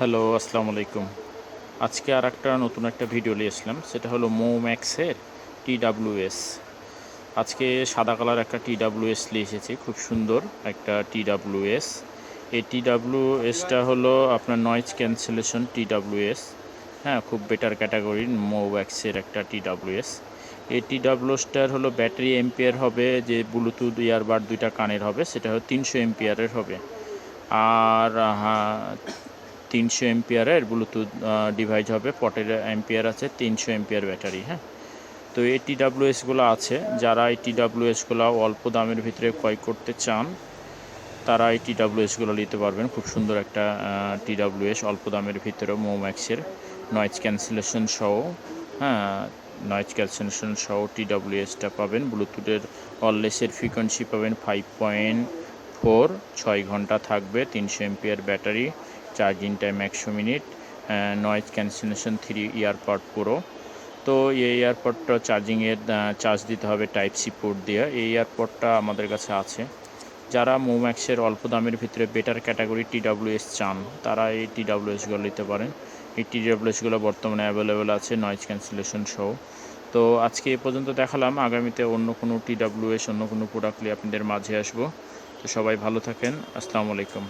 Hello, আসসালামু আলাইকুম। আজকে আর একটা নতুন একটা ভিডিও নিয়ে এসলাম সেটা হলো মোম্যাক্সের টি এস। আজকে সাদা কালার একটা টি এস নিয়ে এসেছি। খুব সুন্দর একটা টি এস। এই টি এসটা হলো আপনার নয়েজ ক্যান্সেলেশন টি এস। হ্যাঁ খুব বেটার ক্যাটাগরির মোব্যাক্সের একটা টি এস। এই টি ডাব্লিউএসটার হলো ব্যাটারি এম্পিয়ার হবে, যে ব্লুটুথ ইয়ারবাড দুইটা কানের হবে, সেটা হলো তিনশো এম্পিয়ারের হবে। আর তিনশো এমপিয়ারের ব্লুটুথ ডিভাইস হবে। পটের এমপিয়ার আছে, তিনশো এমপিয়ার ব্যাটারি হ্যাঁ? তো এই টিডাব্লিউএসগুলো আছে। যারা এই টিডাব্লিউএসগুলো অল্প দামের ভিতরে ক্রয় করতে চান, তারা এই টিডাব্লিউএসগুলো নিতে পারবেন। খুব সুন্দর একটা টিডাব্লিউএস অল্প দামের ভিতরে মোম্যাক্সের নয়েজ ক্যান্সেলেশন সহ হ্যাঁ? নয়েজ ক্যান্সেলেশন সহ টিডাব্লিউএসটা পাবেন। ব্লুটুথের অললেসের ফ্রিকোয়েন্সি পাবেন ফাইভ পয়েন্ট ফোর ছয় ঘণ্টা থাকবে, তিনশো এমপিয়ার ব্যাটারি। চার্জিং টাইম একশো minute noise cancellation three earpod পুরো। তো এই এয়ারপডটা চার্জিংয়ের চার্জ দিতে হবে টাইপ সি পোর্ট দিয়ে। এই এয়ারপডটা আমাদের কাছে আছে। যারা মোম্যাক্সের অল্প দামের ভিতরে বেটার ক্যাটাগরি টিডাব্লিউএস চান, তারা এই টিডাব্লিউএসগুলো নিতে পারেন। এই টিডাব্লিউএসগুলো বর্তমানে অ্যাভেলেবেল আছে নয়েজ ক্যান্সেলেশন সহ তো আজকে এ পর্যন্ত দেখালাম। আগামীতে অন্য কোনো টিডাব্লিউএস অন্য কোনো প্রোডাক্ট নিয়ে আপনাদের মাঝে আসব। তো সবাই ভালো থাকেন। আসসালামু আলাইকুম।